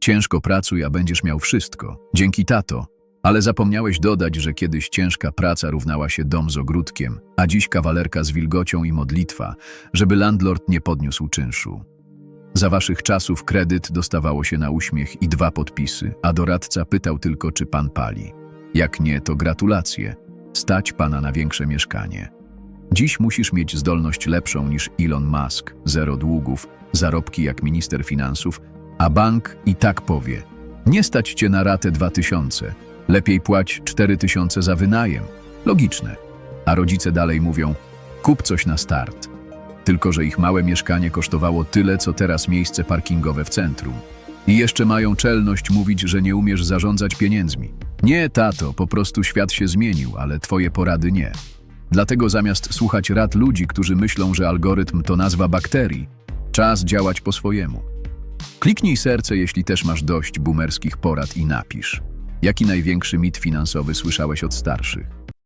Ciężko pracuj, a będziesz miał wszystko. Dzięki tato. Ale zapomniałeś dodać, że kiedyś ciężka praca równała się dom z ogródkiem, a dziś kawalerka z wilgocią i modlitwa, żeby landlord nie podniósł czynszu. Za waszych czasów kredyt dostawało się na uśmiech i dwa podpisy, a doradca pytał tylko, czy pan pali. Jak nie, to gratulacje. Stać pana na większe mieszkanie. Dziś musisz mieć zdolność lepszą niż Elon Musk, zero długów, zarobki jak minister finansów, a bank i tak powie: Nie stać cię na ratę 2000, lepiej płać 4000 za wynajem. Logiczne. A rodzice dalej mówią: Kup coś na start. Tylko, że ich małe mieszkanie kosztowało tyle, co teraz miejsce parkingowe w centrum. I jeszcze mają czelność mówić, że nie umiesz zarządzać pieniędzmi. Nie, tato, po prostu świat się zmienił, ale twoje porady nie. Dlatego zamiast słuchać rad ludzi, którzy myślą, że algorytm to nazwa bakterii, czas działać po swojemu. Kliknij serce, jeśli też masz dość boomerskich porad i napisz. Jaki największy mit finansowy słyszałeś od starszych?